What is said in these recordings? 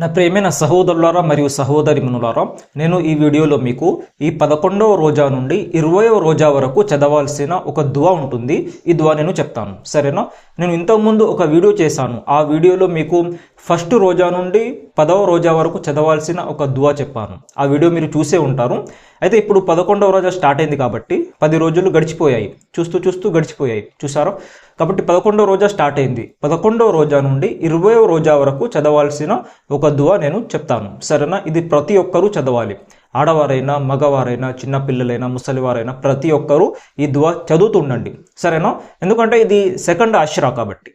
నా ప్రేమైన సహోదరులారా మరియు సహోదరిమనులారా నేను ఈ వీడియోలో మీకు ఈ పదకొండవ రోజా నుండి ఇరవయవ రోజా వరకు చదవాల్సిన ఒక దువా ఉంటుంది. ఈ దువా నేను చెప్తాను. సరేనా? నేను ఇంతకుముందు ఒక వీడియో చేశాను. ఆ వీడియోలో మీకు ఫస్ట్ రోజా నుండి పదవ రోజా వరకు చదవాల్సిన ఒక దువా చెప్పాను. ఆ వీడియో మీరు చూసే ఉంటారు. అయితే ఇప్పుడు పదకొండవ రోజా స్టార్ట్ అయింది కాబట్టి పది రోజులు గడిచిపోయాయి. చూస్తూ చూస్తూ గడిచిపోయాయి. చూసారా కాబట్టి పదకొండవ రోజా స్టార్ట్ అయింది. పదకొండవ రోజా నుండి ఇరవయవ రోజా వరకు చదవాల్సిన ఒక దువా నేను చెప్తాను. సరేనా? ఇది ప్రతి ఒక్కరూ చదవాలి. ఆడవారైనా మగవారైనా చిన్నపిల్లలైనా ముసలివారైనా ప్రతి ఒక్కరూ ఈ దువా చదువుతుండండి సరేనా? ఎందుకంటే ఇది సెకండ్ ఆశ్రా కాబట్టి.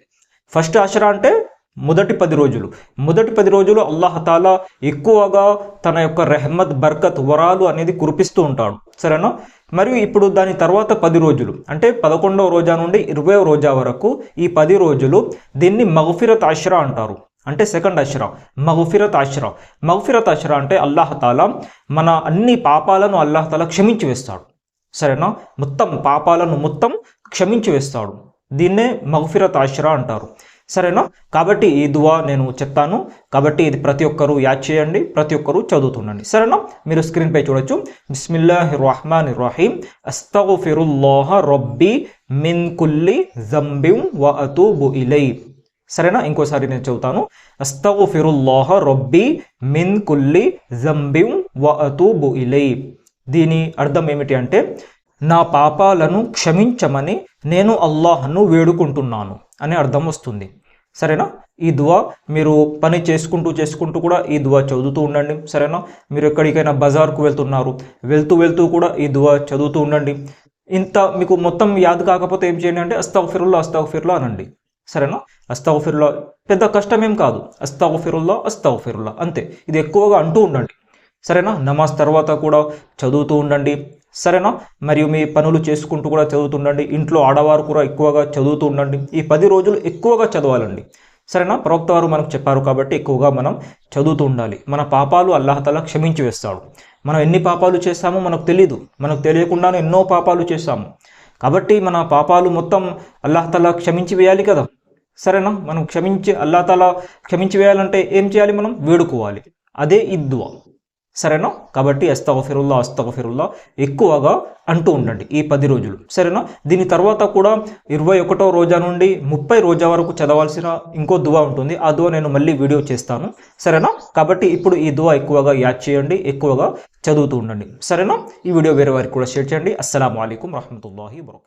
ఫస్ట్ ఆశ్రా అంటే మొదటి పది రోజులు. మొదటి పది రోజులు అల్లాహతాలా ఎక్కువగా తన యొక్క రెహ్మత్ బర్కత్ వరాలు అనేది కురిపిస్తూ ఉంటాడు. సరేనా? మరియు ఇప్పుడు దాని తర్వాత పది రోజులు. అంటే పదకొండవ రోజా నుండి ఇరవై రోజా వరకు ఈ పది రోజులు దీన్ని మగఫిరత్ ఆశ్రా అంటారు. అంటే సెకండ్ అష్రా. మగఫిరత్ ఆశ్రా మగఫిరత్ ఆశ్రా అంటే అల్లాహతాలా మన అన్ని పాపాలను అల్లాహతాలా క్షమించి వేస్తాడు. సరేనా? మొత్తం పాపాలను మొత్తం క్షమించి వేస్తాడు. దీన్నే మగఫిరత్ ఆశ్రా అంటారు. సరేనా? కాబట్టి ఈ దువా నేను చెప్తాను. కాబట్టి ఇది ప్రతి ఒక్కరూ యాద్ చేయండి ప్రతి ఒక్కరూ చదువుతుండండి. సరేనా? మీరు స్క్రీన్ పై చూడొచ్చు. బిస్మిల్లాహి రహమాన్ రహీం అస్తగుఫిరుల్లాహ రబ్బీ మిన్ కుల్లి జంబిం వ అతూబు ఇలై సరేనా? ఇంకోసారి నేను చదువుతాను అస్తగుఫిరుల్లాహ రబ్బీ మిన్ కుల్లి జంబిం వ అతూబు ఇలై దీని అర్థం ఏమిటి అంటే నా పాపాలను క్షమించమని నేను అల్లాహ్ను వేడుకుంటున్నాను అనే అర్థం వస్తుంది. సరేనా? ఈ దువా మీరు పని చేసుకుంటూ చేసుకుంటూ కూడా ఈ దువా చదువుతూ ఉండండి. సరేనా? మీరు ఎక్కడికైనా బజార్కు వెళ్తున్నారు. వెళ్తూ వెళ్తూ కూడా ఈ దువా చదువుతూ ఉండండి. ఇంత మీకు మొత్తం యాద్ కాకపోతే ఏం చేయండి అంటే అస్తాఫిరుల్లా అస్తాఫిర్లా అనండి. సరేనా? అస్తాఫిరుల్లా పెద్ద కష్టమేం కాదు. అస్తాఫిరుల్లా అస్తాఫిరుల్లా అంతే. ఇది ఎక్కువగా అంటూ ఉండండి. సరేనా? నమాజ్ తర్వాత కూడా చదువుతూ ఉండండి. సరేనా? మరియు మీ పనులు చేసుకుంటూ కూడా చదువుతుండండి. ఇంట్లో ఆడవారు కూడా ఎక్కువగా చదువుతూ ఉండండి ఈ పది రోజులు ఎక్కువగా చదవాలండి. సరేనా? ప్రవక్త వారు మనకు చెప్పారు కాబట్టి ఎక్కువగా మనం చదువుతూ ఉండాలి మన పాపాలు అల్లాహతల క్షమించి వేస్తాడు. మనం ఎన్ని పాపాలు చేస్తామో మనకు తెలియదు మనకు తెలియకుండానే ఎన్నో పాపాలు చేస్తాము కాబట్టి మన పాపాలు మొత్తం అల్లాహతల క్షమించి వేయాలి కదా? సరేనా? మనం క్షమించి అల్లాహతల క్షమించి వేయాలంటే ఏం చేయాలి మనం? వేడుకోవాలి. అదే ఇద్వా సరేనా? కాబట్టి అస్తగఫిరుల్లా అస్తగఫిరుల్లా ఎక్కువగా అంటూ ఉండండి ఈ పది రోజులు. సరేనా? దీని తర్వాత కూడా ఇరవై ఒకటో రోజా నుండి ముప్పై రోజా వరకు చదవాల్సిన ఇంకో దువా ఉంటుంది. ఆ దువా నేను మళ్ళీ వీడియో చేస్తాను. సరేనా? కాబట్టి ఇప్పుడు ఈ దువా ఎక్కువగా యాద్ చేయండి ఎక్కువగా చదువుతూ ఉండండి. సరేనా? ఈ వీడియో వేరే వారికి కూడా షేర్ చేయండి. అస్సలం అయికం వరహమూల వబరకాతుహు